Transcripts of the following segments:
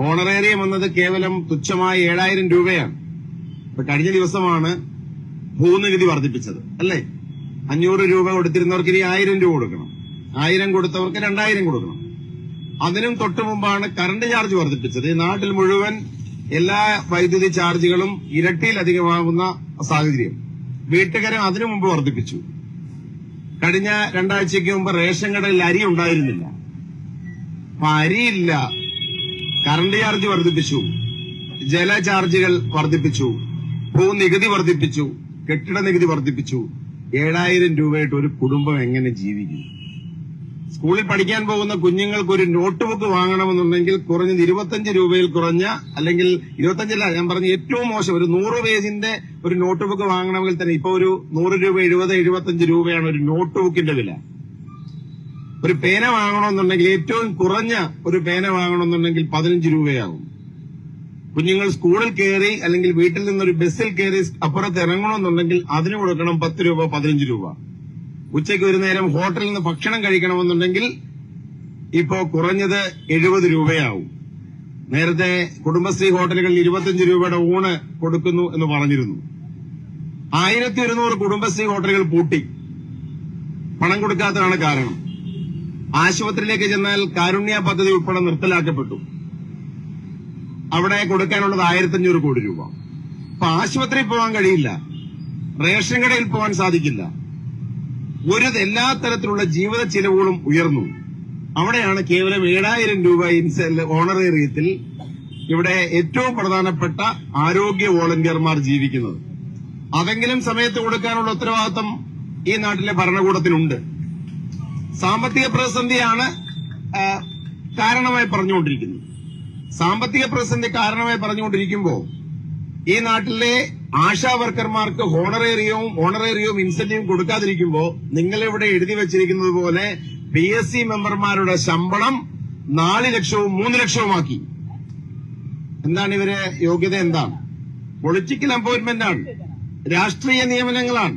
Honorarium എന്നത് കേവലം തുച്ഛമായ ഏഴായിരം രൂപയാണ്. ഇപ്പൊ കഴിഞ്ഞ ദിവസമാണ് ഭൂനികുതി വർദ്ധിപ്പിച്ചത് അല്ലേ? അഞ്ഞൂറ് രൂപ കൊടുത്തിരുന്നവർക്ക് ഇനി ആയിരം രൂപ കൊടുക്കണം. ആയിരം കൊടുത്തവർക്ക് രണ്ടായിരം കൊടുക്കണം. അതിനും തൊട്ടു മുമ്പാണ് കറണ്ട് ചാർജ് വർദ്ധിപ്പിച്ചത്. ഈ നാട്ടിൽ മുഴുവൻ എല്ലാ വൈദ്യുതി ചാർജുകളും ഇരട്ടിയിലധികമാകുന്ന സാഹചര്യം. വീട്ടുകാരും അതിനു മുമ്പ് വർദ്ധിപ്പിച്ചു. കഴിഞ്ഞ രണ്ടാഴ്ചയ്ക്ക് മുമ്പ് റേഷൻ കടയിൽ അരി ഉണ്ടായിരുന്നില്ല. അപ്പൊ അരിയില്ല. കറണ്ട് ചാർജ് വർദ്ധിപ്പിച്ചു. ജല ചാർജുകൾ വർദ്ധിപ്പിച്ചു. ഭൂനികുതി വർദ്ധിപ്പിച്ചു. കെട്ടിട നികുതി വർദ്ധിപ്പിച്ചു. ഏഴായിരം രൂപയായിട്ട് ഒരു കുടുംബം എങ്ങനെ ജീവിക്കും? സ്കൂളിൽ പഠിക്കാൻ പോകുന്ന കുഞ്ഞുങ്ങൾക്ക് ഒരു നോട്ട് ബുക്ക് വാങ്ങണമെന്നുണ്ടെങ്കിൽ കുറഞ്ഞത് ഇരുപത്തഞ്ച് രൂപയിൽ കുറഞ്ഞ അല്ലെങ്കിൽ ഇരുപത്തഞ്ചല്ല ഞാൻ പറഞ്ഞ ഏറ്റവും മോശം ഒരു നൂറ് പേജിന്റെ ഒരു നോട്ട് ബുക്ക് വാങ്ങണമെങ്കിൽ തന്നെ ഇപ്പൊ ഒരു നൂറ് രൂപ എഴുപത് എഴുപത്തഞ്ച് രൂപയാണ് ഒരു നോട്ട് ബുക്കിന്റെ വില. ഒരു പേന വാങ്ങണമെന്നുണ്ടെങ്കിൽ ഏറ്റവും കുറഞ്ഞ ഒരു പേന വാങ്ങണമെന്നുണ്ടെങ്കിൽ പതിനഞ്ച് രൂപയാകും. കുഞ്ഞുങ്ങൾ സ്കൂളിൽ കയറി അല്ലെങ്കിൽ വീട്ടിൽ നിന്നൊരു ബസ്സിൽ കയറി അപ്പുറത്ത് ഇറങ്ങണമെന്നുണ്ടെങ്കിൽ അതിന് കൊടുക്കണം പത്ത് രൂപ പതിനഞ്ച് രൂപ. ഉച്ചയ്ക്ക് ഒരു നേരം ഹോട്ടലിൽ നിന്ന് ഭക്ഷണം കഴിക്കണമെന്നുണ്ടെങ്കിൽ ഇപ്പോ കുറഞ്ഞത് എഴുപത് രൂപയാവും നേരത്തെ കുടുംബശ്രീ ഹോട്ടലുകളിൽ ഇരുപത്തിയഞ്ച് രൂപയുടെ ഊണ് കൊടുക്കുന്നു എന്ന് പറഞ്ഞിരുന്നു. ആയിരത്തി ഒരുന്നൂറ് കുടുംബശ്രീ ഹോട്ടലുകൾ പൂട്ടി. പണം കൊടുക്കാത്തതാണ് കാരണം. ആശുപത്രിയിലേക്ക് ചെന്നാൽ കാരുണ്യ പദ്ധതി ഉൾപ്പെടെ നിർത്തലാക്കപ്പെട്ടു. അവിടെ കൊടുക്കാനുള്ളത് ആയിരത്തഞ്ഞൂറ് കോടി രൂപ. അപ്പൊ ആശുപത്രിയിൽ പോകാൻ കഴിയില്ല. റേഷൻ കടയിൽ പോകാൻ സാധിക്കില്ല. ഒരു എല്ലാ തരത്തിലുള്ള ജീവിത ചിലവുകളും ഉയർന്നു. അവിടെയാണ് കേവലം ഏഴായിരം രൂപ ഇൻസെൽ ഓണറേറിയത്തിൽ ഇവിടെ ഏറ്റവും പ്രധാനപ്പെട്ട ആരോഗ്യ വോളണ്ടിയർമാർ ജീവിക്കുന്നത്. അതെങ്കിലും സമയത്ത് കൊടുക്കാനുള്ള ഉത്തരവാദിത്തം ഈ നാട്ടിലെ ഭരണകൂടത്തിനുണ്ട്. സാമ്പത്തിക പ്രതിസന്ധിയാണ് കാരണമായി പറഞ്ഞുകൊണ്ടിരിക്കുന്നത്. സാമ്പത്തിക പ്രതിസന്ധി കാരണമായി പറഞ്ഞുകൊണ്ടിരിക്കുമ്പോൾ ഈ നാട്ടിലെ ആശാ വർക്കർമാർക്ക് ഹോണറേറിയവും ഓണറേറിയവും ഇൻസെന്റീവും കൊടുക്കാതിരിക്കുമ്പോൾ നിങ്ങളിവിടെ എഴുതി വെച്ചിരിക്കുന്നത് പോലെ പി എസ് സി മെമ്പർമാരുടെ ശമ്പളം നാല് ലക്ഷവും മൂന്ന് ലക്ഷവുമാക്കി. എന്താണ് ഇവരെ യോഗ്യത എന്താണ്? പൊളിറ്റിക്കൽ അപ്പോയിന്റ്മെന്റ് ആണ് രാഷ്ട്രീയ നിയമനങ്ങളാണ്.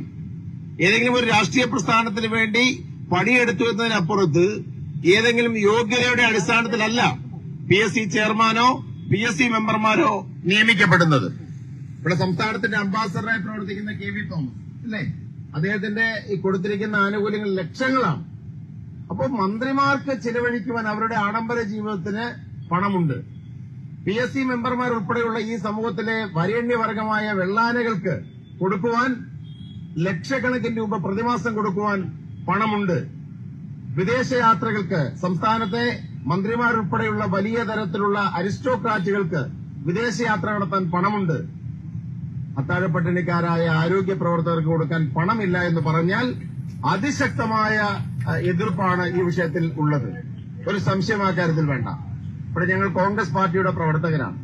ഏതെങ്കിലും ഒരു രാഷ്ട്രീയ പ്രസ്ഥാനത്തിന് വേണ്ടി പണിയെടുത്തു എന്നതിനപ്പുറത്ത് ഏതെങ്കിലും യോഗ്യതയുടെ അടിസ്ഥാനത്തിലല്ല പി എസ് സി ചെയർമാനോ പി എസ് സി മെമ്പർമാരോ നിയമിക്കപ്പെടുന്നത്. ഇവിടെ സംസ്ഥാനത്തിന്റെ അംബാസഡറായി പ്രവർത്തിക്കുന്ന കെ വി തോമസ് അല്ലേ? അദ്ദേഹത്തിന്റെ ഈ കൊടുത്തിരിക്കുന്ന ആനുകൂല്യങ്ങൾ ലക്ഷങ്ങളാണ്. അപ്പോൾ മന്ത്രിമാർക്ക് ചിലവഴിക്കുവാൻ അവരുടെ ആഡംബര ജീവിതത്തിന് പണമുണ്ട്. പി എസ് സി മെമ്പർമാർ ഉൾപ്പെടെയുള്ള ഈ സമൂഹത്തിലെ വരേണ്യവർഗമായ വെള്ളാനകൾക്ക് കൊടുക്കുവാൻ ലക്ഷക്കണക്കിന് രൂപ പ്രതിമാസം കൊടുക്കുവാൻ പണമുണ്ട്. വിദേശയാത്രകൾക്ക് സംസ്ഥാനത്തെ മന്ത്രിമാരുൾപ്പെടെയുള്ള വലിയ തരത്തിലുള്ള അരിസ്റ്റോക്രാറ്റുകൾക്ക് വിദേശയാത്ര നടത്താൻ പണമുണ്ട്. അത്താഴപ്പട്ടിണിക്കാരായ ആരോഗ്യ പ്രവർത്തകർക്ക് കൊടുക്കാൻ പണമില്ല എന്ന് പറഞ്ഞാൽ അതിശക്തമായ എതിർപ്പാണ് ഈ വിഷയത്തിൽ ഉള്ളത്. ഒരു സംശയം ആ കാര്യത്തിൽ വേണ്ട. ഇവിടെ ഞങ്ങൾ കോൺഗ്രസ് പാർട്ടിയുടെ പ്രവർത്തകരാണ്.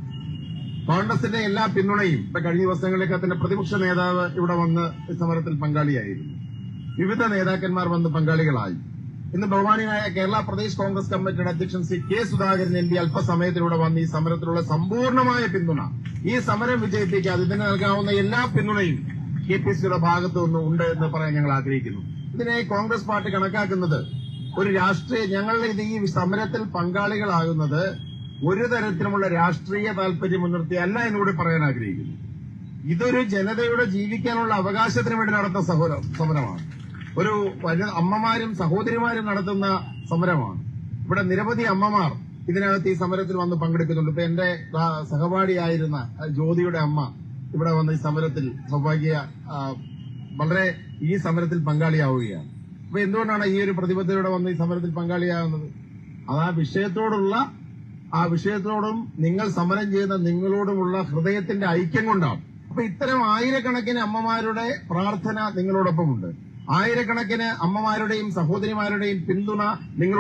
കോൺഗ്രസിന്റെ എല്ലാ പിന്തുണയും ഇപ്പൊ കഴിഞ്ഞ ദിവസങ്ങളിലേക്ക് അതിന്റെ പ്രതിപക്ഷ നേതാവ് ഇവിടെ വന്ന് സമരത്തിൽ പങ്കാളിയായിരുന്നു. വിവിധ നേതാക്കന്മാർ വന്ന് പങ്കാളികളായി. ഇന്ന് ബഹുമാനിയായ കേരള പ്രദേശ് കോൺഗ്രസ് കമ്മിറ്റിയുടെ അധ്യക്ഷൻ Shri K Sudhakaran M P അല്പസമയത്തിലൂടെ വന്ന് ഈ സമരത്തിലുള്ള സമ്പൂർണമായ പിന്തുണ ഈ സമരം വിജയിപ്പിക്കാതെ ഇതിന് നൽകാവുന്ന എല്ലാ പിന്തുണയും കെ പി സിയുടെ ഭാഗത്തു ഉണ്ട് എന്ന് പറയാൻ ഞങ്ങൾ ആഗ്രഹിക്കുന്നു. ഇതിനെ കോൺഗ്രസ് പാർട്ടി കണക്കാക്കുന്നത് ഒരു രാഷ്ട്രീയ ഞങ്ങളുടെ ഇത് ഈ സമരത്തിൽ പങ്കാളികളാകുന്നത് ഒരു തരത്തിലുമുള്ള രാഷ്ട്രീയ താല്പര്യം മുൻനിർത്തി അല്ല എന്നുകൂടി പറയാൻ ആഗ്രഹിക്കുന്നു. ഇതൊരു ജനതയുടെ ജീവിക്കാനുള്ള അവകാശത്തിന് വേണ്ടി നടത്തുന്ന സമരമാണ്. ഒരു അമ്മമാരും സഹോദരിമാരും നടത്തുന്ന സമരമാണ്. ഇവിടെ നിരവധി അമ്മമാർ ഇതിനകത്ത് ഈ സമരത്തിൽ വന്ന് പങ്കെടുക്കുന്നുണ്ട്. ഇപ്പൊ എന്റെ സഹപാഠിയായിരുന്ന ജ്യോതിയുടെ അമ്മ ഇവിടെ വന്ന് ഈ സമരത്തിൽ സൗഭാഗ്യ വളരെ ഈ സമരത്തിൽ പങ്കാളിയാവുകയാണ്. അപ്പൊ എന്തുകൊണ്ടാണ് ഈ ഒരു പ്രതിബദ്ധതയോടെ വന്ന് ഈ സമരത്തിൽ പങ്കാളിയാകുന്നത് അത് ആ വിഷയത്തോടുള്ള ആ വിഷയത്തോടും നിങ്ങൾ സമരം ചെയ്യുന്ന നിങ്ങളോടുമുള്ള ഹൃദയത്തിന്റെ ഐക്യം കൊണ്ടാണ്. അപ്പൊ ഇത്തരം ആയിരക്കണക്കിന് അമ്മമാരുടെ പ്രാർത്ഥന നിങ്ങളോടൊപ്പമുണ്ട്. ആയിരക്കണക്കിന് അമ്മമാരുടെയും സഹോദരിമാരുടെയും പിന്തുണ നിങ്ങൾ